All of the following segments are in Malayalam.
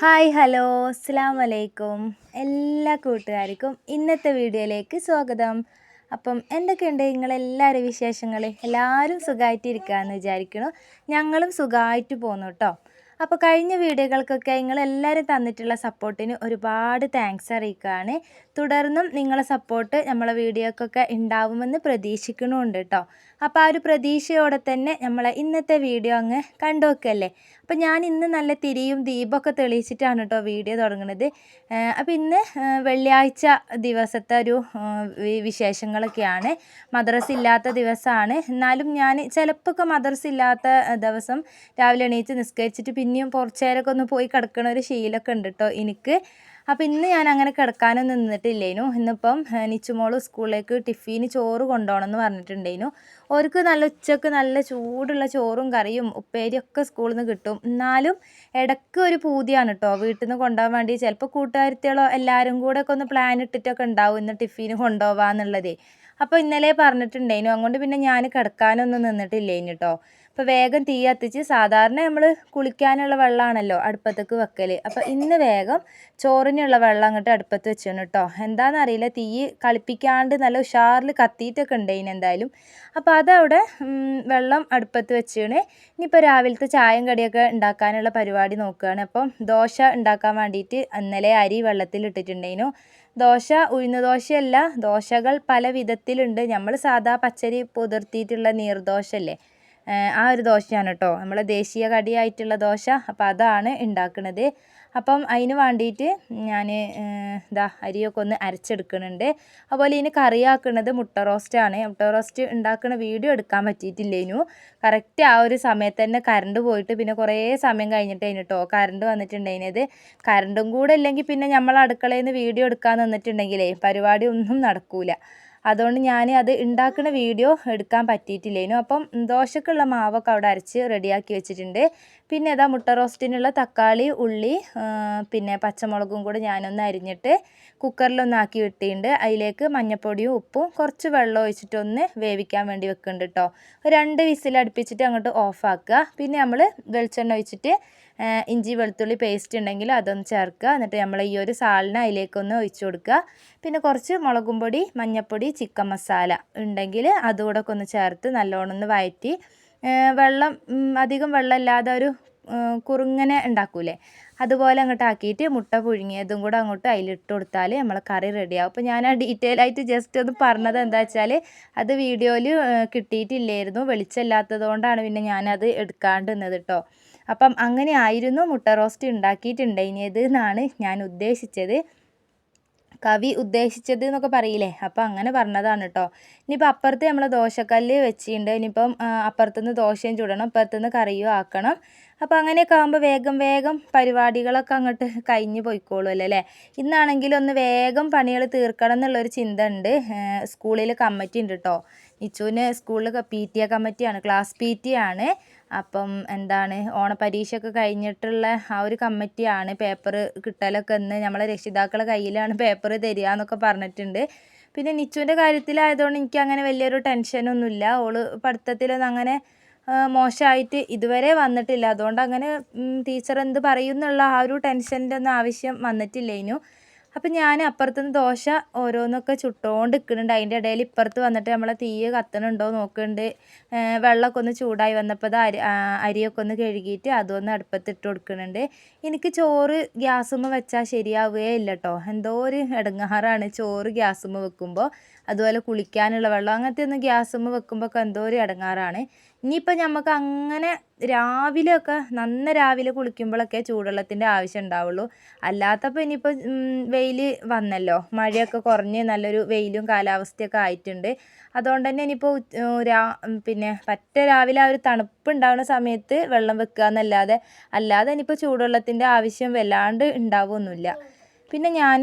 Hi hello. അസ്സാം വലൈക്കും എല്ലാ കൂട്ടുകാർക്കും ഇന്നത്തെ വീഡിയോയിലേക്ക് സ്വാഗതം. അപ്പം എന്തൊക്കെയുണ്ട് നിങ്ങളെല്ലാവരും വിശേഷങ്ങൾ? എല്ലാവരും സുഖമായിട്ടിരിക്കുകയെന്ന് വിചാരിക്കണം ഞങ്ങളും സുഖമായിട്ട് പോന്നു കേട്ടോ. അപ്പോൾ കഴിഞ്ഞ വീഡിയോകൾക്കൊക്കെ നിങ്ങളെല്ലാവരും തന്നിട്ടുള്ള സപ്പോർട്ടിന് ഒരുപാട് താങ്ക്സ് അറിയിക്കുകയാണ്. തുടർന്നും നിങ്ങളെ സപ്പോർട്ട് നമ്മളെ വീഡിയോക്കൊക്കെ ഉണ്ടാവുമെന്ന് പ്രതീക്ഷിക്കണമുണ്ട് കേട്ടോ അപ്പോൾ ആ ഒരു പ്രതീക്ഷയോടെ തന്നെ നമ്മളെ ഇന്നത്തെ വീഡിയോ അങ്ങ് കണ്ടു വെക്കല്ലേ അപ്പോൾ ഞാൻ ഇന്ന് നല്ല തിരിയും ദീപമൊക്കെ തെളിയിച്ചിട്ടാണ് കേട്ടോ വീഡിയോ തുടങ്ങുന്നത് അപ്പോൾ ഇന്ന് വെള്ളിയാഴ്ച ദിവസത്തെ ഒരു വിശേഷങ്ങളൊക്കെയാണ്. മദ്രസ് ഇല്ലാത്ത ദിവസമാണ് എന്നാലും ഞാൻ ചിലപ്പോൾ മദ്രസ് ഇല്ലാത്ത ദിവസം രാവിലെ എണീറ്റ് നിസ്കരിച്ചിട്ട് പിന്നെയും കുറച്ച് നേരമൊക്കെ ഒന്ന് പോയി കിടക്കണ ഒരു ശീലമൊക്കെ ഉണ്ട് കേട്ടോ എനിക്ക്. അപ്പോൾ ഇന്ന് ഞാൻ അങ്ങനെ കിടക്കാനൊന്നും നിന്നിട്ടില്ലേനു. ഇന്നിപ്പം നിച്ചുമോൾ സ്കൂളിലേക്ക് ടിഫിന് ചോറ് കൊണ്ടുപോകണം എന്ന് പറഞ്ഞിട്ടുണ്ടേനു. അവർക്ക് നല്ല ഉച്ചയ്ക്ക് നല്ല ചൂടുള്ള ചോറും കറിയും ഉപ്പേരിയൊക്കെ സ്കൂളിൽ നിന്ന് കിട്ടും. എന്നാലും ഇടയ്ക്ക് ഒരു പൂതിയാണ് കേട്ടോ വീട്ടിൽ നിന്ന് കൊണ്ടുപോകാൻ വേണ്ടി ചിലപ്പോൾ കൂട്ടുകാരത്തികളോ എല്ലാവരും കൂടെ ഒക്കെ ഒന്ന് പ്ലാൻ ഇട്ടിട്ടൊക്കെ ഉണ്ടാവും ഇന്ന് ടിഫിന് കൊണ്ടുപോകാന്നുള്ളതേ. അപ്പോൾ ഇന്നലെ പറഞ്ഞിട്ടുണ്ടേനു. അതുകൊണ്ട് പിന്നെ ഞാൻ കിടക്കാനൊന്നും നിന്നിട്ടില്ലേനു കേട്ടോ അപ്പോൾ വേഗം തീ കത്തിച്ച് സാധാരണ നമ്മൾ കുളിക്കാനുള്ള വെള്ളമാണല്ലോ അടുപ്പത്തേക്ക് വെക്കൽ അപ്പോൾ ഇന്ന് വേഗം ചോറിനുള്ള വെള്ളം അങ്ങോട്ട് അടുപ്പത്ത് വെച്ചാണ് കേട്ടോ എന്താണെന്നറിയില്ല തീ കളിപ്പിക്കാണ്ട് നല്ല ഉഷാറിൽ കത്തിയിട്ടൊക്കെ ഉണ്ട് എന്തായാലും. അപ്പോൾ അതവിടെ വെള്ളം അടുപ്പത്ത് വെച്ചാണ്. ഇനിയിപ്പോൾ രാവിലത്തെ ചായയും കടിയൊക്കെ ഉണ്ടാക്കാനുള്ള പരിപാടി നോക്കുകയാണ് അപ്പം ദോശ ഉണ്ടാക്കാൻ വേണ്ടിയിട്ട് ഇന്നലെ അരി വെള്ളത്തിൽ ഇട്ടിട്ടുണ്ടായിരുന്നു ദോശ ഉഴുന്ന ദോശയല്ല ദോശകൾ പല വിധത്തിലുണ്ട് നമ്മൾ സാധാ പച്ചരി പുതിർത്തിയിട്ടുള്ള നീർദോശ അല്ലേ? ആ ഒരു ദോശയാണ് കേട്ടോ നമ്മളെ ദേശീയ കടിയായിട്ടുള്ള ദോശ. അപ്പോൾ അതാണ് ഉണ്ടാക്കുന്നത് അപ്പം അതിന് വേണ്ടിയിട്ട് ഞാൻ ഇതാ അരിയൊക്കെ ഒന്ന് അരച്ചെടുക്കുന്നുണ്ട് അതുപോലെ ഇതിന് കറിയാക്കുന്നത് മുട്ട റോസ്റ്റാണ്. മുട്ട റോസ്റ്റ് ഉണ്ടാക്കുന്ന വീഡിയോ എടുക്കാൻ പറ്റിയിട്ടില്ല പറ്റിയിട്ടില്ലേനു. കറക്റ്റ് ആ ഒരു സമയത്ത് തന്നെ കറണ്ട് പോയിട്ട് പിന്നെ കുറേ സമയം കഴിഞ്ഞിട്ട് കേട്ടോ കറണ്ട് വന്നിട്ടുണ്ടതിനത് കറണ്ടും കൂടെ ഇല്ലെങ്കിൽ പിന്നെ നമ്മൾ അടുക്കളയിൽ നിന്ന് വീഡിയോ എടുക്കാൻ നിന്നിട്ടുണ്ടെങ്കിലേ പരിപാടി ഒന്നും നടക്കൂല. അതുകൊണ്ട് ഞാൻ അത് ഉണ്ടാക്കുന്ന വീഡിയോ എടുക്കാൻ പറ്റിയിട്ടില്ലേനു. അപ്പം ദോശക്കുള്ള മാവൊക്കെ അവിടെ അരച്ച് റെഡിയാക്കി വെച്ചിട്ടുണ്ട്. പിന്നെ ഇതാ മുട്ട റോസ്റ്റിനുള്ള തക്കാളി ഉള്ളി പിന്നെ പച്ചമുളകും കൂടെ ഞാനൊന്ന് അരിഞ്ഞിട്ട് കുക്കറിലൊന്ന് ആക്കി ഇട്ടിട്ടുണ്ട് അതിലേക്ക് മഞ്ഞപ്പൊടിയും ഉപ്പും കുറച്ച് വെള്ളം ഒഴിച്ചിട്ടൊന്ന് വേവിക്കാൻ വേണ്ടി വെക്കുന്നുണ്ട് കേട്ടോ. രണ്ട് വിസിൽ അടുപ്പിച്ചിട്ട് അങ്ങോട്ട് ഓഫാക്കുക പിന്നെ നമ്മൾ വെളിച്ചെണ്ണ ഒഴിച്ചിട്ട് ഇഞ്ചി വെളുത്തുള്ളി പേസ്റ്റ് ഉണ്ടെങ്കിൽ അതൊന്ന് ചേർക്കുക. എന്നിട്ട് നമ്മൾ ഈ ഒരു സാലിന് അതിലേക്കൊന്ന് ഒഴിച്ചു കൊടുക്കുക. പിന്നെ കുറച്ച് മുളകും പൊടി മഞ്ഞൾപ്പൊടി ചിക്കൻ മസാല ഉണ്ടെങ്കിൽ അതുകൂടെ ഒക്കെ ഒന്ന് ചേർത്ത് നല്ലോണം ഒന്ന് വഴറ്റി വെള്ളം അധികം വെള്ളമില്ലാതെ ഒരു കുറുങ്ങനെ ഉണ്ടാക്കൂലേ? അതുപോലെ അങ്ങോട്ട് ആക്കിയിട്ട് മുട്ട പുഴുങ്ങിയതും കൂടെ അങ്ങോട്ട് അതിലിട്ട് കൊടുത്താൽ നമ്മളെ കറി റെഡിയാവും അപ്പോൾ ഞാൻ ആ ഡീറ്റെയിൽ ആയിട്ട് ജസ്റ്റ് ഒന്ന് പറഞ്ഞത് എന്താ വെച്ചാൽ അത് വീഡിയോയിൽ കിട്ടിയിട്ടില്ലായിരുന്നു. വെളിച്ചമില്ലാത്തത് കൊണ്ടാണ് പിന്നെ ഞാനത് എടുക്കാണ്ട് നിന്നത് കേട്ടോ അപ്പം അങ്ങനെ ആയിരുന്നു മുട്ട റോസ്റ്റ് ഉണ്ടാക്കിയിട്ടുണ്ടായിരുന്നത് എന്നാണ് ഞാൻ ഉദ്ദേശിച്ചത്. കവി ഉദ്ദേശിച്ചത് എന്നൊക്കെ പറയില്ലേ? അപ്പം അങ്ങനെ പറഞ്ഞതാണ് കേട്ടോ ഇനിയിപ്പോൾ അപ്പുറത്ത് നമ്മൾ ദോശക്കല്ല് വെച്ചിട്ടുണ്ട്. ഇനിയിപ്പം അപ്പുറത്തുനിന്ന് ദോശയും ചുടണം ഇപ്പുറത്തുനിന്ന് കറിയും ആക്കണം. അപ്പോൾ അങ്ങനെയൊക്കെ ആകുമ്പോൾ വേഗം വേഗം പരിപാടികളൊക്കെ അങ്ങോട്ട് കഴിഞ്ഞ് പോയിക്കോളുമല്ലോ അല്ലേ ഇന്നാണെങ്കിൽ ഒന്ന് വേഗം പണികൾ തീർക്കണം എന്നുള്ളൊരു ചിന്ത ഉണ്ട്. സ്കൂളിൽ കമ്മിറ്റി ഉണ്ട് കേട്ടോ നിച്ചുവിന് സ്കൂളിൽ പി ടി എ കമ്മിറ്റിയാണ് ക്ലാസ് പി ടി ആണ്. അപ്പം എന്താണ് ഓണപ്പരീക്ഷയൊക്കെ കഴിഞ്ഞിട്ടുള്ള ആ ഒരു കമ്മിറ്റിയാണ് പേപ്പർ കിട്ടലൊക്കെ എന്ന് നമ്മളെ രക്ഷിതാക്കളുടെ കയ്യിലാണ് പേപ്പർ തരിക എന്നൊക്കെ പറഞ്ഞിട്ടുണ്ട്. പിന്നെ നിച്ചുവിന്റെ കാര്യത്തിലായതുകൊണ്ട് എനിക്ക് അങ്ങനെ വലിയൊരു ടെൻഷനൊന്നുമില്ല. ഓൾ പഠിത്തത്തിലൊന്നും അങ്ങനെ മോശമായിട്ട് ഇതുവരെ വന്നിട്ടില്ല. അതുകൊണ്ട് അങ്ങനെ ടീച്ചർ എന്ത് പറയും എന്നുള്ള ആ ഒരു ടെൻഷന്റെ ഒന്നും ആവശ്യം വന്നിട്ടില്ലേനു. അപ്പം ഞാൻ അപ്പുറത്തുനിന്ന് ദോശ ഓരോന്നൊക്കെ ചുട്ടുകൊണ്ട് നിൽക്കുന്നുണ്ട് അതിന്റെ ഇടയിൽ ഇപ്പുറത്ത് വന്നിട്ട് നമ്മളെ തീ കത്തണുണ്ടോ നോക്കുന്നുണ്ട്. വെള്ളമൊക്കെ ഒന്ന് ചൂടായി വന്നപ്പോൾ അത് അരി അരിയൊക്കെ ഒന്ന് കഴുകിയിട്ട് അതൊന്ന് അടുപ്പത്തിട്ട് കൊടുക്കുന്നുണ്ട്. എനിക്ക് ചോറ് ഗ്യാസുമ്മ വെച്ചാൽ ശരിയാവുകയേ ഇല്ല കേട്ടോ എന്തോ ഒരു ഇടങ്ങാറാണ് ചോറ് ഗ്യാസുമ്മ വെക്കുമ്പോൾ അതുപോലെ കുളിക്കാനുള്ള വെള്ളം. അങ്ങനത്തെ ഒന്നും ഗ്യാസുമ്മ വെക്കുമ്പോൾ എന്തോ ഒരു ഇടങ്ങാറാണ് ഇനിയിപ്പോൾ നമുക്ക് അങ്ങനെ രാവിലെയൊക്കെ നന്ന രാവിലെ കുളിക്കുമ്പോഴൊക്കെ ചൂടുവെള്ളത്തിന്റെ ആവശ്യം ഉണ്ടാവുള്ളൂ. അല്ലാത്തപ്പോൾ ഇനിയിപ്പോൾ വെയിൽ വന്നല്ലോ. മഴയൊക്കെ കുറഞ്ഞ് നല്ലൊരു വെയിലും കാലാവസ്ഥയൊക്കെ ആയിട്ടുണ്ട്. അതുകൊണ്ട് തന്നെ ഇനിയിപ്പോൾ രാ പിന്നെ പറ്റ രാവിലെ ആ ഒരു തണുപ്പ് ഉണ്ടാകുന്ന സമയത്ത് വെള്ളം വെക്കുക എന്നല്ലാതെ അല്ലാതെ ഇനിയിപ്പോൾ ചൂടുവെള്ളത്തിന്റെ ആവശ്യം വല്ലാണ്ട് ഉണ്ടാവുമൊന്നുമില്ല പിന്നെ ഞാൻ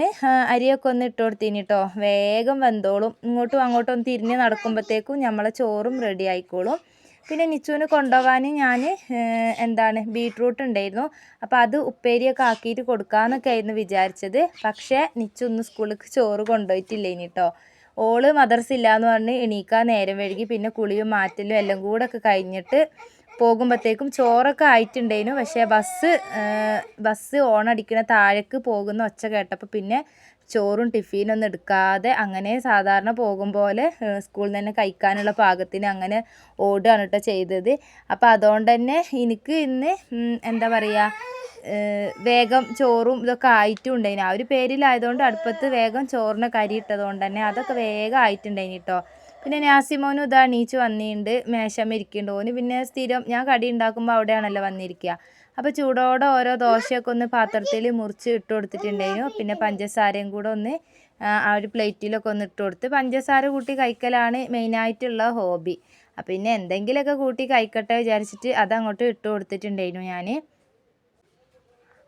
അരിയൊക്കെ ഒന്ന് ഇട്ട് കൊടുത്തിന് കേട്ടോ വേഗം വെന്തോളും. ഇങ്ങോട്ടും അങ്ങോട്ടും ഒന്ന് തിരിഞ്ഞ് നടക്കുമ്പോഴത്തേക്കും നമ്മളെ ചോറും റെഡി ആയിക്കോളും. പിന്നെ നിച്ചുവിന് കൊണ്ടുപോകാൻ ഞാൻ എന്താണ് ബീട്രൂട്ട് ഉണ്ടായിരുന്നു. അപ്പോൾ അത് ഉപ്പേരിയൊക്കെ ആക്കിയിട്ട് കൊടുക്കാമെന്നൊക്കെ ആയിരുന്നു വിചാരിച്ചത്. പക്ഷേ നിച്ചു ഒന്ന് സ്കൂളിലേക്ക് ചോറ് കൊണ്ടുപോയിട്ടില്ല ഇനി കേട്ടോ ഓൾ മദർസ് ഇല്ലയെന്ന് പറഞ്ഞ് എണീക്കാൻ നേരം വഴുകി പിന്നെ കുളിയും മാറ്റലും എല്ലാം കൂടെ ഒക്കെ കഴിഞ്ഞിട്ട് പോകുമ്പോഴത്തേക്കും ചോറൊക്കെ ആയിട്ടുണ്ടായിരുന്നു. പക്ഷേ ബസ് ബസ് ഓണടിക്കണ താഴേക്ക് പോകുന്ന ഒച്ച കേട്ടപ്പോൾ പിന്നെ ചോറും ടിഫിനൊന്നും എടുക്കാതെ അങ്ങനെ സാധാരണ പോകും പോലെ സ്കൂളിൽ നിന്ന് തന്നെ കഴിക്കാനുള്ള പാകത്തിന് അങ്ങനെ ഓടുകയാണ് കേട്ടോ ചെയ്തത്. അപ്പോൾ അതുകൊണ്ട് തന്നെ എനിക്ക് ഇന്ന് എന്താ പറയുക വേഗം ചോറും ഇതൊക്കെ ആയിട്ടും ഉണ്ടായിന്. ആ ഒരു പേരിലായതുകൊണ്ട് അടുപ്പത്ത് വേഗം ചോറിന് കരി ഇട്ടതുകൊണ്ട് തന്നെ അതൊക്കെ വേഗം ആയിട്ടുണ്ടായിന് കേട്ടോ പിന്നെ നാസിമോനും ഇതാ എണീച്ച് വന്നിട്ടുണ്ട് മേശമ്മ ഇരിക്കുന്നുണ്ട് ഓന് പിന്നെ സ്ഥിരം ഞാൻ കടി ഉണ്ടാക്കുമ്പോൾ അവിടെയാണല്ലോ വന്നിരിക്കുക അപ്പോൾ ചൂടോടെ ഓരോ ദോശയൊക്കെ ഒന്ന് പാത്രത്തിൽ മുറിച്ച് ഇട്ട് കൊടുത്തിട്ടുണ്ടായിരുന്നു. പിന്നെ പഞ്ചസാരയും കൂടെ ഒന്ന് ആ ഒരു പ്ലേറ്റിലൊക്കെ ഒന്ന് ഇട്ട് കൊടുത്ത് പഞ്ചസാര കൂട്ടി കഴിക്കലാണ് മെയിനായിട്ടുള്ള ഹോബി അപ്പം പിന്നെ എന്തെങ്കിലുമൊക്കെ കൂട്ടി കഴിക്കട്ടെ വിചാരിച്ചിട്ട് അതങ്ങോട്ട് ഇട്ട് കൊടുത്തിട്ടുണ്ടായിരുന്നു ഞാൻ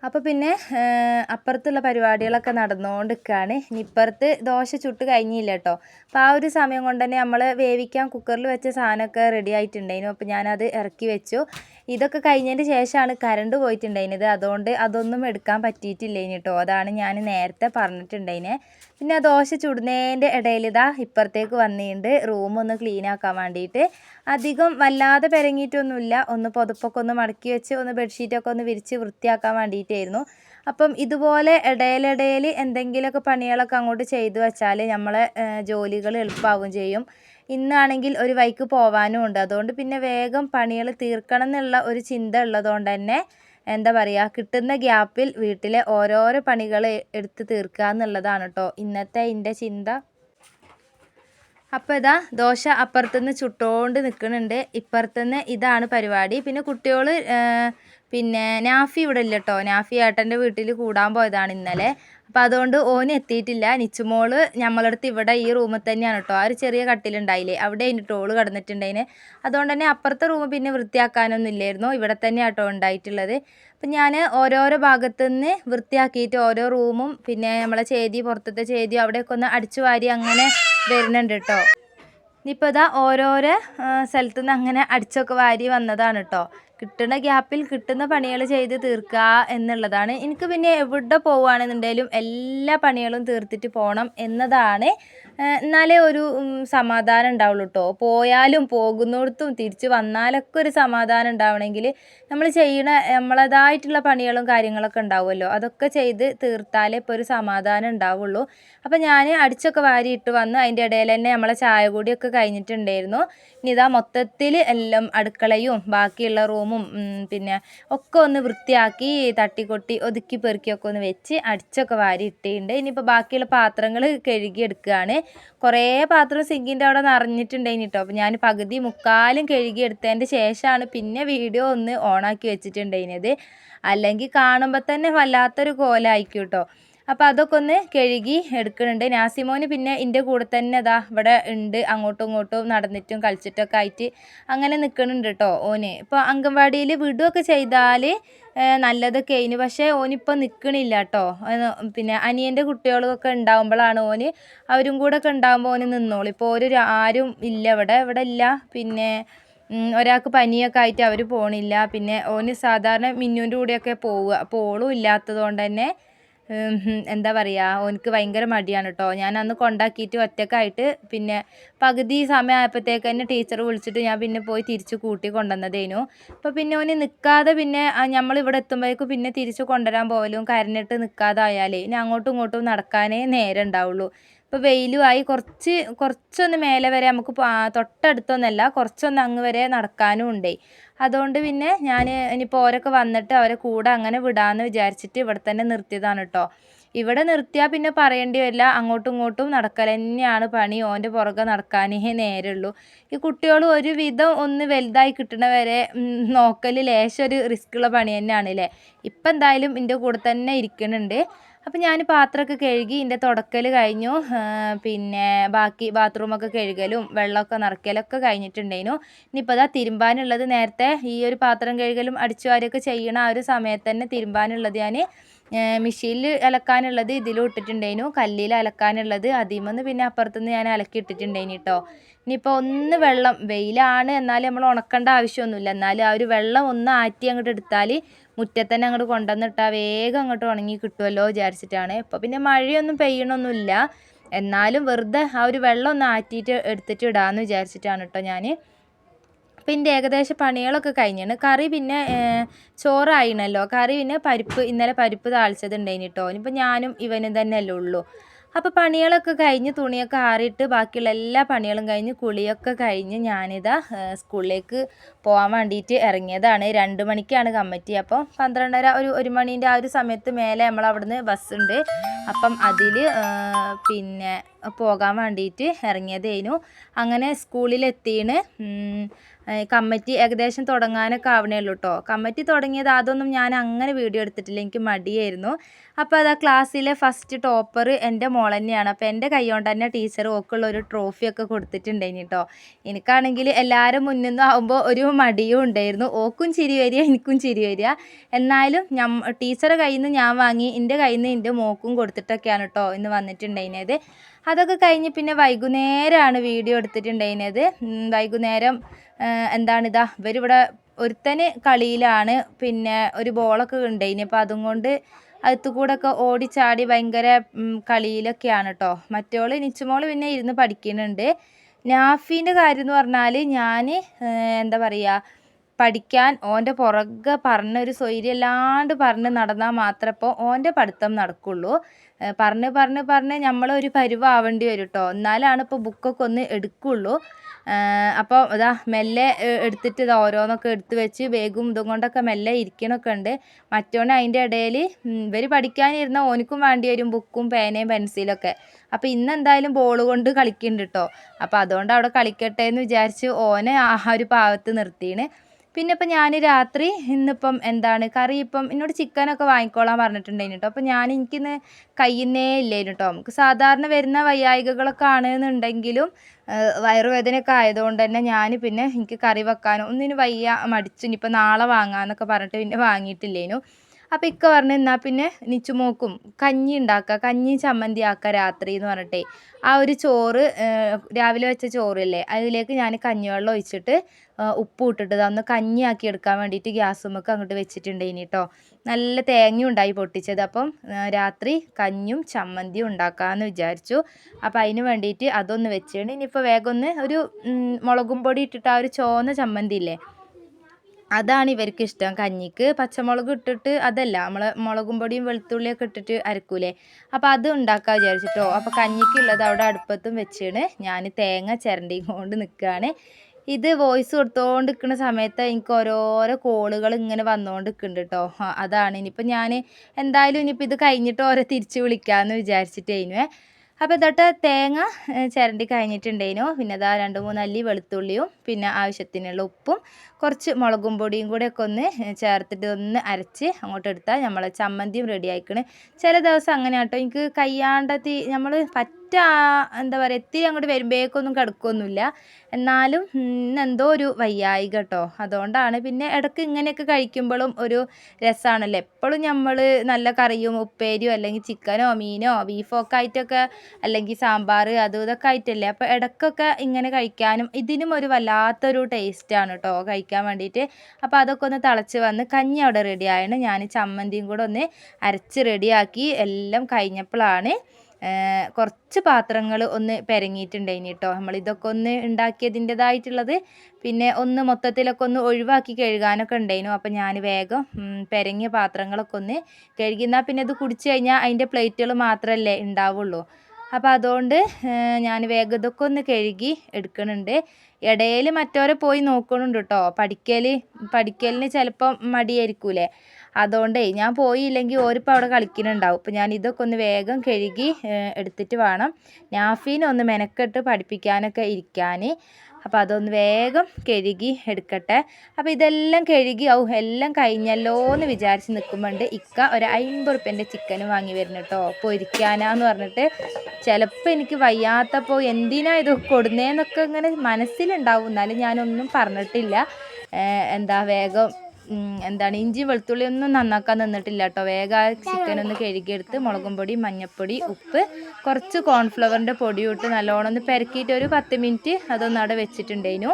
അപ്പോൾ പിന്നെ അപ്പുറത്തുള്ള പരിപാടികളൊക്കെ നടന്നുകൊണ്ടിരിക്കുകയാണ്. ഇപ്പുറത്ത് ദോശ ചുട്ട് കഴിഞ്ഞില്ല കേട്ടോ. അപ്പോൾ ആ ഒരു സമയം കൊണ്ട് തന്നെ നമ്മൾ വേവിക്കാൻ കുക്കറിൽ വെച്ച സാധനമൊക്കെ റെഡി ആയിട്ടുണ്ടായിരുന്നു. അപ്പോൾ ഞാനത് ഇറക്കി വെച്ചു. ഇതൊക്കെ കഴിഞ്ഞതിന് ശേഷമാണ് കറണ്ട് പോയിട്ടുണ്ടായിരുന്നത്. അതുകൊണ്ട് അതൊന്നും എടുക്കാൻ പറ്റിയിട്ടില്ല കേട്ടോ അതാണ് ഞാൻ നേരത്തെ പറഞ്ഞിട്ടുണ്ടായിനെ പിന്നെ ആ ദോശ ചുടുന്നതിന്റെ ഇടയിൽ ഇതാ ഇപ്പുറത്തേക്ക് വന്നിട്ടുണ്ട്. റൂമൊന്ന് ക്ലീൻ ആക്കാൻ വേണ്ടിയിട്ട്. അധികം വല്ലാതെ പെരങ്ങിയിട്ടൊന്നുമില്ല ഒന്ന് പുതപ്പൊക്കെ ഒന്ന് മടക്കി വെച്ച് ഒന്ന് ബെഡ്ഷീറ്റൊക്കെ ഒന്ന് വിരിച്ച് വൃത്തിയാക്കാൻ വേണ്ടിയിട്ടായിരുന്നു. അപ്പം ഇതുപോലെ ഇടയിലിടയിൽ എന്തെങ്കിലുമൊക്കെ പണികളൊക്കെ അങ്ങോട്ട് ചെയ്തു വെച്ചാൽ നമ്മളെ ജോലികൾ എളുപ്പമാവുകയും ചെയ്യും. ഇന്നാണെങ്കിൽ ഒരു വൈക്ക് പോവാനും ഉണ്ട്. അതുകൊണ്ട് പിന്നെ വേഗം പണികൾ തീർക്കണം എന്നുള്ള ഒരു ചിന്ത ഉള്ളതുകൊണ്ട് തന്നെ എന്താ പറയുക കിട്ടുന്ന ഗ്യാപ്പിൽ വീട്ടിലെ ഓരോരോ പണികൾ എടുത്ത് തീർക്കുക എന്നുള്ളതാണ് കേട്ടോ ഇന്നത്തെ എന്റെ ചിന്ത. അപ്പോൾ ഇതാ ദോശ അപ്പുറത്തുനിന്ന് ചുട്ടോണ്ട് നിൽക്കുന്നുണ്ട് ഇപ്പുറത്തുനിന്ന് ഇതാണ് പരിപാടി. പിന്നെ കുട്ടികൾ പിന്നെ നാഫി ഇവിടെ ഇല്ല കേട്ടോ നാഫി ഏട്ടന്റെ വീട്ടിൽ കൂടാൻ പോയതാണ് ഇന്നലെ. അപ്പം അതുകൊണ്ട് ഓന് എത്തിയിട്ടില്ല. നിച്ചുമോൾ നമ്മളടുത്ത് ഇവിടെ ഈ റൂമിൽ തന്നെയാണ് കേട്ടോ ആ ഒരു ചെറിയ കട്ടിലുണ്ടായില്ലേ? അവിടെ അതിന്റെ ടോൾ കടന്നിട്ടുണ്ടായിന്. അതുകൊണ്ട് തന്നെ അപ്പുറത്തെ റൂം പിന്നെ വൃത്തിയാക്കാനൊന്നും ഇല്ലായിരുന്നു. ഇവിടെ തന്നെയാണ് കേട്ടോ ഉണ്ടായിട്ടുള്ളത്. അപ്പം ഞാൻ ഓരോരോ ഭാഗത്തുനിന്ന് വൃത്തിയാക്കിയിട്ട് ഓരോ റൂമും പിന്നെ നമ്മളെ ചേതി പുറത്തത്തെ ചേതി അവിടെയൊക്കെ ഒന്ന് അടിച്ചു വാരി അങ്ങനെ വരുന്നുണ്ട് കേട്ടോ ഇനിയിപ്പോൾ ഇതാ ഓരോരോ സ്ഥലത്തുനിന്ന് അങ്ങനെ അടിച്ചൊക്കെ വാരി വന്നതാണ് കേട്ടോ കിട്ടുന്ന ഗ്യാപ്പിൽ കിട്ടുന്ന പണികൾ ചെയ്ത് തീർക്കുക എന്നുള്ളതാണ്. എനിക്ക് പിന്നെ എവിടെ പോവുകയാണെന്നുണ്ടെങ്കിലും എല്ലാ പണികളും തീർത്തിട്ട് പോകണം എന്നതാണ് എന്നാലേ ഒരു സമാധാനം ഉണ്ടാവുള്ളൂ കേട്ടോ പോയാലും പോകുന്നിടത്തും തിരിച്ച് വന്നാലൊക്കെ ഒരു സമാധാനം ഉണ്ടാവണമെങ്കിൽ നമ്മൾ ചെയ്യണ നമ്മളതായിട്ടുള്ള പണികളും കാര്യങ്ങളൊക്കെ ഉണ്ടാവുമല്ലോ. അതൊക്കെ ചെയ്ത് തീർത്താലേ ഇപ്പോൾ ഒരു സമാധാനം ഉണ്ടാവുള്ളൂ. അപ്പോൾ ഞാൻ അടിച്ചൊക്കെ വാരിയിട്ട് വന്ന് അതിന്റെ ഇടയിൽ തന്നെ നമ്മളെ ചായ കൂടിയൊക്കെ കഴിഞ്ഞിട്ടുണ്ടായിരുന്നു. ഇനി ഇതാ മൊത്തത്തിൽ എല്ലാം അടുക്കളയും ബാക്കിയുള്ള റൂമും പിന്നെ ഒക്കെ ഒന്ന് വൃത്തിയാക്കി തട്ടിക്കൊട്ടി ഒതുക്കി പെറുക്കിയൊക്കെ ഒന്ന് വെച്ച് അടിച്ചൊക്കെ വാരി ഇട്ടിട്ടുണ്ട് ഇനിയിപ്പോൾ ബാക്കിയുള്ള പാത്രങ്ങൾ കഴുകി എടുക്കുകയാണ് കുറേ പാത്രം സിങ്കിന്റെ അവിടെ നിറഞ്ഞിട്ടുണ്ടായിന് കേട്ടോ അപ്പോൾ ഞാൻ പകുതി മുക്കാലും കഴുകി എടുത്തതിന്റെ ശേഷമാണ് പിന്നെ വീഡിയോ ഒന്ന് ഓണാക്കി വെച്ചിട്ടുണ്ടായിരുന്നത് അല്ലെങ്കിൽ കാണുമ്പോൾ തന്നെ വല്ലാത്തൊരു കോലായിരിക്കും കേട്ടോ അപ്പോൾ അതൊക്കെ ഒന്ന് കഴുകി എടുക്കുന്നുണ്ട്. നാസിമോന് പിന്നെ എന്റെ കൂടെ തന്നെ അതാ ഇവിടെ ഉണ്ട്. അങ്ങോട്ടും ഇങ്ങോട്ടും നടന്നിട്ടും കളിച്ചിട്ടൊക്കെ ആയിട്ട് അങ്ങനെ നിൽക്കുന്നുണ്ട് കേട്ടോ ഓന്. ഇപ്പോൾ അംഗൻവാടിയിൽ വിടുകയൊക്കെ ചെയ്താൽ നല്ലതൊക്കെ അതിന് പക്ഷേ ഓനിപ്പോൾ നിൽക്കണില്ല കേട്ടോ പിന്നെ അനിയന്റെ കുട്ടികളൊക്കെ ഉണ്ടാകുമ്പോഴാണ് ഓന് അവരും കൂടെ ഒക്കെ ഉണ്ടാകുമ്പോൾ ഓന് നിന്നോളൂ. ഇപ്പോൾ ഒരു ആരും ഇല്ല ഇവിടെ. ഇവിടെ ഇല്ല. പിന്നെ ഒരാൾക്ക് പനിയൊക്കെ ആയിട്ട് അവർ പോണില്ല. പിന്നെ ഓന് സാധാരണ മിന്നുവിന്റെ കൂടെയൊക്കെ പോവുക. അപ്പോൾ ഓളും ഇല്ലാത്തത് കൊണ്ട് തന്നെ എന്താ പറയുക ഓനിക്ക് ഭയങ്കര മടിയാണ് കേട്ടോ ഞാൻ അന്ന് കൊണ്ടാക്കിയിട്ട് ഒറ്റക്കായിട്ട് പിന്നെ പകുതി സമയമായപ്പോഴത്തേക്ക് തന്നെ ടീച്ചർ വിളിച്ചിട്ട് ഞാൻ പിന്നെ പോയി തിരിച്ച് കൂട്ടി കൊണ്ടുവന്നതേനു. അപ്പോൾ പിന്നെ ഓന് നിൽക്കാതെ പിന്നെ നമ്മൾ ഇവിടെ എത്തുമ്പോഴേക്കും പിന്നെ തിരിച്ച് കൊണ്ടുവരാൻ പോകലും കരഞ്ഞിട്ട് നിൽക്കാതായാലേ ഇനി അങ്ങോട്ടും ഇങ്ങോട്ടും നടക്കാനേ നേരം ഉണ്ടാവുള്ളൂ ഇപ്പോൾ വെയിലുമായി കുറച്ച് കുറച്ചൊന്ന് മേലെ വരെ നമുക്ക് തൊട്ടടുത്തൊന്നല്ല കുറച്ചൊന്ന് അങ്ങ് വരെ നടക്കാനും ഉണ്ടേ. അതുകൊണ്ട് പിന്നെ ഞാൻ ഇനിയിപ്പോൾ ഓരൊക്കെ വന്നിട്ട് അവരെ കൂടെ അങ്ങനെ വിടാമെന്ന് വിചാരിച്ചിട്ട് ഇവിടെ തന്നെ നിർത്തിയതാണ് കേട്ടോ ഇവിടെ നിർത്തിയാൽ പിന്നെ പറയേണ്ടി വരില്ല അങ്ങോട്ടും ഇങ്ങോട്ടും നടക്കൽ തന്നെയാണ് പണി ഓന്റെ പുറകെ നടക്കാനേ നേരമുള്ളൂ ഈ കുട്ടികൾ ഒരുവിധം ഒന്ന് വലുതായി കിട്ടണ വരെ നോക്കൽ ലേശം ഒരു റിസ്ക്കുള്ള പണി തന്നെയാണ് അല്ലേ ഇപ്പം എന്തായാലും എന്റെ കൂടെ തന്നെ ഇരിക്കുന്നുണ്ട് അപ്പം ഞാൻ പാത്രമൊക്കെ കഴുകി ഇതിന്റെ തുടക്കൽ കഴിഞ്ഞു. പിന്നെ ബാക്കി ബാത്റൂമൊക്കെ കഴുകലും വെള്ളമൊക്കെ നിറയ്ക്കലൊക്കെ കഴിഞ്ഞിട്ടുണ്ടായിരുന്നു. ഇനിയിപ്പോൾ അതാ തിരുമ്പാനുള്ളത് നേരത്തെ ഈ ഒരു പാത്രം കഴുകലും അടിച്ചു വാരിയൊക്കെ ചെയ്യണ ആ ഒരു സമയത്ത് തന്നെ തിരുമ്പാനുള്ളത് ഞാൻ മെഷീനിൽ അലക്കാനുള്ളത് ഇതിലും ഇട്ടിട്ടുണ്ടായിരുന്നു. കല്ലിൽ അലക്കാനുള്ളത് അതിമെന്ന് പിന്നെ അപ്പുറത്തുനിന്ന് ഞാൻ അലക്കി ഇട്ടിട്ടുണ്ടായിന് കേട്ടോ ഇനിയിപ്പോൾ ഒന്ന് വെള്ളം വെയിലാണ് എന്നാലും നമ്മൾ ഉണക്കേണ്ട ആവശ്യമൊന്നുമില്ല. എന്നാലും ആ ഒരു വെള്ളം ഒന്ന് ആറ്റി അങ്ങോട്ട് എടുത്താൽ മുറ്റത്ത് തന്നെ അങ്ങോട്ട് കൊണ്ടുവന്നിട്ടാൽ വേഗം അങ്ങോട്ട് ഉണങ്ങി കിട്ടുമല്ലോ വിചാരിച്ചിട്ടാണ്. ഇപ്പോൾ പിന്നെ മഴയൊന്നും പെയ്യണമൊന്നുമില്ല എന്നാലും വെറുതെ ആ ഒരു വെള്ളം ഒന്ന് ആറ്റിയിട്ട് എടുത്തിട്ട് ഇടാമെന്ന് വിചാരിച്ചിട്ടാണ് കേട്ടോ ഞാൻ അപ്പം എന്റെ ഏകദേശം പണികളൊക്കെ കഴിഞ്ഞാണ് കറി പിന്നെ ചോറായിണല്ലോ. കറി പിന്നെ പരിപ്പ് ഇന്നലെ പരിപ്പ് താളിച്ചത് ഉണ്ടായിന് കേട്ടോ ഇനിയിപ്പോൾ ഞാനും ഇവനും തന്നെയല്ലേ ഉള്ളൂ. അപ്പോൾ പണികളൊക്കെ കഴിഞ്ഞ് തുണിയൊക്കെ ആറിയിട്ട് ബാക്കിയുള്ള എല്ലാ പണികളും കഴിഞ്ഞ് കുളിയൊക്കെ കഴിഞ്ഞ് ഞാനിതാ സ്കൂളിലേക്ക് പോകാൻ വേണ്ടിയിട്ട് ഇറങ്ങിയതാണ്. രണ്ട് മണിക്കാണ് കമ്മിറ്റി. അപ്പം പന്ത്രണ്ടര ഒരു ഒരു മണീന്റെ ആ ഒരു സമയത്ത് മേലെ നമ്മൾ അവിടുന്ന് ബസ്സുണ്ട് അപ്പം അതിൽ പിന്നെ പോകാൻ വേണ്ടിയിട്ട് ഇറങ്ങിയതേനു. അങ്ങനെ സ്കൂളിലെത്തിയാണ് കമ്മിറ്റി ഏകദേശം തുടങ്ങാനൊക്കെ ആവണേ ഉള്ളൂ കേട്ടോ കമ്മിറ്റി തുടങ്ങിയത് അതൊന്നും ഞാൻ അങ്ങനെ വീഡിയോ എടുത്തിട്ടില്ല. എനിക്ക് മടിയായിരുന്നു. അപ്പോൾ അത് ആ ക്ലാസ്സിലെ ഫസ്റ്റ് ടോപ്പർ എന്റെ മോൾ തന്നെയാണ് അപ്പോൾ എന്റെ കൈ കൊണ്ട് തന്നെ ടീച്ചർ ഓക്കുള്ള ഒരു ട്രോഫിയൊക്കെ കൊടുത്തിട്ടുണ്ടായിന് കേട്ടോ എനിക്കാണെങ്കിൽ എല്ലാവരും മുന്നിൽ നിന്നും ആകുമ്പോൾ ഒരു മടിയും ഉണ്ടായിരുന്നു. ഓക്കും ചിരി വരിക എനിക്കും ചിരി വരിക. എന്നാലും ഞാൻ ടീച്ചർ കയ്യിൽ നിന്ന് ഞാൻ വാങ്ങി എന്റെ കയ്യിൽ നിന്ന് എന്റെ മോക്കും കൊടുത്തിട്ടൊക്കെയാണ് കേട്ടോ ഇന്ന് വന്നിട്ടുണ്ടായിരുന്നത് അതൊക്കെ കഴിഞ്ഞ് പിന്നെ വൈകുന്നേരമാണ് വീഡിയോ എടുത്തിട്ടുണ്ടായിരുന്നത് വൈകുന്നേരം എന്താണിതാ ഇവരിവിടെ ഒരുത്തന് കളിയിലാണ്. പിന്നെ ഒരു ബോളൊക്കെ ഉണ്ടായിന്. അപ്പോൾ അതും കൊണ്ട് അകത്തു കൂടെ ഒക്കെ ഓടിച്ചാടി ഭയങ്കര കളിയിലൊക്കെയാണ് കേട്ടോ മറ്റോൾ നിച്ചുമോൾ പിന്നെ ഇരുന്ന് പഠിക്കുന്നുണ്ട്. നാഫീന്റെ കാര്യം എന്ന് പറഞ്ഞാൽ ഞാൻ എന്താ പറയുക പഠിക്കാൻ ഓന്റെ പുറകെ പറഞ്ഞൊരു സ്വൈര്യല്ലാണ്ട് പറഞ്ഞ് നടന്നാൽ മാത്രമേ ഇപ്പോൾ ഓന്റെ പഠിത്തം നടക്കുള്ളൂ. പറഞ്ഞ് പറഞ്ഞ് പറഞ്ഞ് നമ്മളൊരു പരുവാവേണ്ടി വരും കേട്ടോ എന്നാലാണ് ഇപ്പോൾ ബുക്കൊക്കെ ഒന്ന് എടുക്കുള്ളൂ. അപ്പോൾ ഇതാ മെല്ലെ എടുത്തിട്ട് ഇതാ ഓരോന്നൊക്കെ എടുത്ത് വെച്ച് ബാഗും ഇതും കൊണ്ടൊക്കെ മെല്ലെ ഇരിക്കണൊക്കെ ഉണ്ട്. മറ്റോണ് അതിന്റെ ഇടയിൽ ഇവർ പഠിക്കാനിരുന്ന ഓനിക്കും വേണ്ടി വരും ബുക്കും പേനയും പെൻസിലൊക്കെ. അപ്പോൾ ഇന്ന് എന്തായാലും ബോൾ കൊണ്ട് കളിക്കുന്നുണ്ട് കേട്ടോ അപ്പോൾ അതുകൊണ്ട് അവിടെ കളിക്കട്ടെ എന്ന് വിചാരിച്ച് ഓനെ ആ ഒരു ഭാഗത്ത് നിർത്തിയാണ്. പിന്നെ ഇപ്പം ഞാൻ രാത്രി ഇന്നിപ്പം എന്താണ് കറി ഇപ്പം എന്നോട് ചിക്കനൊക്കെ വാങ്ങിക്കോളാൻ പറഞ്ഞിട്ടുണ്ടായിരുന്നു കേട്ടോ. അപ്പം ഞാൻ എനിക്കിന്ന് കയ്യുന്നേ ഇല്ലായിരുന്നു കേട്ടോ. നമുക്ക് സാധാരണ വരുന്ന വയ്യായികകളൊക്കെ ആണെന്നുണ്ടെങ്കിലും വയറുവേദനയൊക്കെ ആയതുകൊണ്ട് തന്നെ ഞാൻ പിന്നെ എനിക്ക് കറി വെക്കാനോ ഒന്നിനും വയ്യ മടിച്ചു. ഇനിയിപ്പോൾ നാളെ വാങ്ങാമെന്നൊക്കെ പറഞ്ഞിട്ട് പിന്നെ വാങ്ങിയിട്ടില്ലേനു. അപ്പോൾ ഇക്ക പറഞ്ഞു എന്നാൽ പിന്നെ നിച്ചുമോക്കും കഞ്ഞി ഉണ്ടാക്കുക കഞ്ഞി ചമ്മന്തി ആക്കുക രാത്രി എന്ന് പറഞ്ഞിട്ടേ. ആ ഒരു ചോറ് രാവിലെ വെച്ച ചോറില്ലേ അതിലേക്ക് ഞാൻ കഞ്ഞിവെള്ളം ഒഴിച്ചിട്ട് ഉപ്പ് ഇട്ടിട്ട് കഞ്ഞി കഞ്ഞിയാക്കി എടുക്കാൻ വേണ്ടിയിട്ട് ഗ്യാസ് ഗ്യാസുമ്മക്ക് അങ്ങോട്ട് വെച്ചിട്ടുണ്ട് ഇനി കേട്ടോ നല്ല തേങ്ങയും ഉണ്ടായി പൊട്ടിച്ചത്. അപ്പം രാത്രി കഞ്ഞും ചമ്മന്തിയും ഉണ്ടാക്കാമെന്ന് വിചാരിച്ചു. അപ്പോൾ അതിന് വേണ്ടിയിട്ട് അതൊന്ന് വെച്ചിട്ടുണ്ട്. ഇനിയിപ്പോൾ വേഗം ഒന്ന് ഒരു മുളകും പൊടി ഇട്ടിട്ട് ആ ഒരു ചോന്ന ചമ്മന്തി ഇല്ലേ അതാണ് ഇവർക്ക് ഇഷ്ടം. കഞ്ഞിക്ക് പച്ചമുളക് ഇട്ടിട്ട് അതല്ല നമ്മൾ മുളകും പൊടിയും വെളുത്തുള്ളിയൊക്കെ ഇട്ടിട്ട് അരക്കൂലേ? അപ്പോൾ അത് ഉണ്ടാക്കാൻ വിചാരിച്ചിട്ടോ? അപ്പോൾ കഞ്ഞിക്കുള്ളത് അവിടെ അടുപ്പത്തും വെച്ചാണ്. ഞാൻ തേങ്ങ ചിരണ്ടി കൊണ്ട് നിൽക്കുകയാണ് ഇത് വോയിസ് കൊടുത്തുകൊണ്ട് നിൽക്കുന്ന സമയത്ത് എനിക്ക് ഓരോരോ കോളുകൾ ഇങ്ങനെ വന്നുകൊണ്ട് നിൽക്കുന്നുണ്ട് കേട്ടോ അതാണ്. ഇനിയിപ്പോൾ ഞാൻ എന്തായാലും ഇനിയിപ്പോൾ ഇത് കഴിഞ്ഞിട്ട് ഓരോ തിരിച്ച് വിളിക്കാമെന്ന് വിചാരിച്ചിട്ടേനുവേ അപ്പോൾ ഇതൊട്ട് തേങ്ങ ചിരണ്ടി കഴിഞ്ഞിട്ടുണ്ടേനു പിന്നെ അതാ രണ്ട് മൂന്ന് അല്ലി വെളുത്തുള്ളിയും പിന്നെ ആവശ്യത്തിനുള്ള ഉപ്പും കുറച്ച് മുളകും പൊടിയും കൂടെ ഒക്കെ ഒന്ന് ചേർത്തിട്ട് ഒന്ന് അരച്ച് അങ്ങോട്ട് എടുത്താൽ നമ്മളെ ചമ്മന്തിയും റെഡി ആയിക്കണ്. ചില ദിവസം അങ്ങനെ കേട്ടോ എനിക്ക് കയ്യാണ്ടത്തി നമ്മൾ പറ്റ എന്താ പറയുക എത്തിരി അങ്ങോട്ട് വരുമ്പോഴേക്കൊന്നും കിടക്കൊന്നുമില്ല. എന്നാലും എന്തോ ഒരു വയ്യായി കേട്ടോ അതുകൊണ്ടാണ് പിന്നെ ഇടയ്ക്ക് ഇങ്ങനെയൊക്കെ കഴിക്കുമ്പോഴും ഒരു രസമാണല്ലോ എപ്പോഴും നമ്മൾ നല്ല കറിയും ഉപ്പേരിയോ അല്ലെങ്കിൽ ചിക്കനോ മീനോ ബീഫോ ഒക്കെ ആയിട്ടൊക്കെ അല്ലെങ്കിൽ സാമ്പാർ അതും ഇതൊക്കെ ആയിട്ടല്ലേ. അപ്പോൾ ഇടയ്ക്കൊക്കെ ഇങ്ങനെ കഴിക്കാനും ഇതിനും ഒരു വല്ലാത്തൊരു ടേസ്റ്റാണ് കേട്ടോ കഴിക്കാൻ വേണ്ടിയിട്ട്. അപ്പോൾ അതൊക്കെ ഒന്ന് തിളച്ച് വന്ന് കഞ്ഞി അവിടെ റെഡി ആയാണ് ഞാൻ ചമ്മന്തിയും കൂടെ ഒന്ന് അരച്ച് റെഡിയാക്കി എല്ലാം കഴിഞ്ഞപ്പോഴാണ് കുറച്ച് പാത്രങ്ങൾ ഒന്ന് പെരങ്ങിയിട്ടുണ്ടായിന് കേട്ടോ നമ്മളിതൊക്കെ ഒന്ന് ഉണ്ടാക്കിയതിന്റെതായിട്ടുള്ളത്. പിന്നെ ഒന്ന് മൊത്തത്തിലൊക്കെ ഒന്ന് ഒഴിവാക്കി കഴുകാനൊക്കെ ഉണ്ടായിരുന്നു അപ്പോൾ ഞാൻ വേഗം പെരങ്ങിയ പാത്രങ്ങളൊക്കെ ഒന്ന് കഴുകി. എന്നാൽ പിന്നെ ഇത് കുടിച്ച് കഴിഞ്ഞാൽ അതിന്റെ പ്ലേറ്റുകൾ മാത്രമല്ലേ ഉണ്ടാവുള്ളൂ. അപ്പോൾ അതുകൊണ്ട് ഞാൻ വേഗം ഇതൊക്കെ ഒന്ന് കഴുകി എടുക്കുന്നുണ്ട് ഇടയിൽ മറ്റവരെ പോയി നോക്കണുണ്ട് കേട്ടോ പഠിക്കൽ പഠിക്കലിന് ചിലപ്പം മടിയായിരിക്കൂലേ. അതുകൊണ്ടേ ഞാൻ പോയില്ലെങ്കിൽ ഓരിപ്പോൾ അവിടെ കളിക്കുന്നുണ്ടാവും അപ്പോൾ ഞാൻ ഇതൊക്കെ ഒന്ന് വേഗം കഴുകി എടുത്തിട്ട് വേണം. നാഫീനെ ഒന്ന് മെനക്കെട്ട് പഠിപ്പിക്കാനൊക്കെ ഇരിക്കാൻ അപ്പോൾ അതൊന്ന് വേഗം കഴുകി എടുക്കട്ടെ. അപ്പോൾ ഇതെല്ലാം കഴുകി ഔ എല്ലാം കഴിഞ്ഞല്ലോ എന്ന് വിചാരിച്ച് നിൽക്കുമ്പോണ്ട് ഇക്ക ഒരു അമ്പത് റുപ്യന്റെ ചിക്കൻ വാങ്ങി വരുന്നു കേട്ടോ പൊരിക്കാനാന്ന് പറഞ്ഞിട്ട് ചിലപ്പോൾ എനിക്ക് വയ്യാത്തപ്പോൾ എന്തിനാ ഇത് കൊടുന്നേന്നൊക്കെ ഇങ്ങനെ മനസ്സിലുണ്ടാവും. എന്നാലും ഞാനൊന്നും പറഞ്ഞിട്ടില്ല. എന്താ വേഗം എന്താണ് ഇഞ്ചി വെളുത്തുള്ളി ഒന്നും നന്നാക്കാൻ നിന്നിട്ടില്ല കേട്ടോ. വേഗം ചിക്കൻ ഒന്ന് കഴുകിയെടുത്ത് മുളകും പൊടി മഞ്ഞൾപ്പൊടി ഉപ്പ് കുറച്ച് കോൺഫ്ലവറിന്റെ പൊടിയും ഇട്ട് നല്ലോണം ഒന്ന് പെരക്കിയിട്ട് ഒരു പത്ത് മിനിറ്റ് അതൊന്ന് അവിടെ വെച്ചിട്ടുണ്ടേനു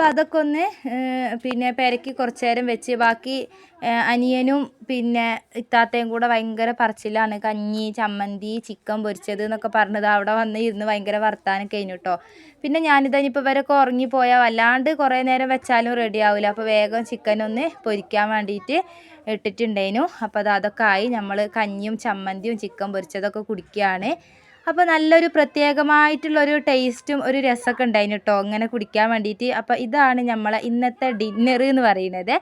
അപ്പോൾ അതൊക്കെ ഒന്ന് പിന്നെ പെരക്കി കുറച്ച് നേരം വെച്ച്. ബാക്കി അനിയനും പിന്നെ ഇത്താത്തയും കൂടെ ഭയങ്കര പറച്ചിലാണ്. കഞ്ഞി ചമ്മന്തി ചിക്കൻ പൊരിച്ചത് എന്നൊക്കെ പറഞ്ഞത് അവിടെ വന്ന് ഇരുന്ന് ഭയങ്കര വർത്താനം കഴിഞ്ഞു കേട്ടോ പിന്നെ ഞാനിതാ ഇപ്പോൾ ഇവരൊക്കെ ഉറങ്ങിപ്പോയാൽ വല്ലാണ്ട് കുറേ നേരം വെച്ചാലും റെഡി ആവില്ല അപ്പോൾ വേഗം ചിക്കൻ ഒന്ന് പൊരിക്കാൻ വേണ്ടിയിട്ട് ഇട്ടിട്ടുണ്ടേനു അപ്പോൾ അത് അതൊക്കെ ആയി. നമ്മൾ കഞ്ഞിയും ചമ്മന്തിയും ചിക്കൻ പൊരിച്ചതൊക്കെ കുടിക്കുകയാണ് അപ്പോൾ നല്ലൊരു പ്രത്യേകമായിട്ടുള്ളൊരു ടേസ്റ്റും ഒരു രസമൊക്കെ ഉണ്ടായിന് കേട്ടോ അങ്ങനെ കുടിക്കാൻ വേണ്ടിയിട്ട്. അപ്പോൾ ഇതാണ് നമ്മളെ ഇന്നത്തെ ഡിന്നർ എന്ന് പറയുന്നത്.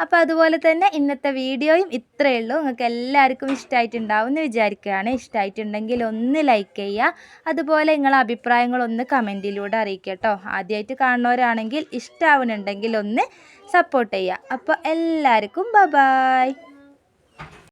അപ്പോൾ അതുപോലെ തന്നെ ഇന്നത്തെ വീഡിയോയും ഇത്രയേ ഉള്ളൂ. നിങ്ങൾക്ക് എല്ലാവർക്കും ഇഷ്ടമായിട്ടുണ്ടാവും എന്ന് വിചാരിക്കുകയാണ്. ഇഷ്ടമായിട്ടുണ്ടെങ്കിൽ ഒന്ന് ലൈക്ക് ചെയ്യുക. അതുപോലെ നിങ്ങളെ അഭിപ്രായങ്ങളൊന്ന് കമന്റിലൂടെ അറിയിക്കുക കേട്ടോ ആദ്യമായിട്ട് കാണുന്നവരാണെങ്കിൽ ഇഷ്ടമാവുന്നുണ്ടെങ്കിൽ ഒന്ന് സപ്പോർട്ട് ചെയ്യുക. അപ്പോൾ എല്ലാവർക്കും ബ ബായ്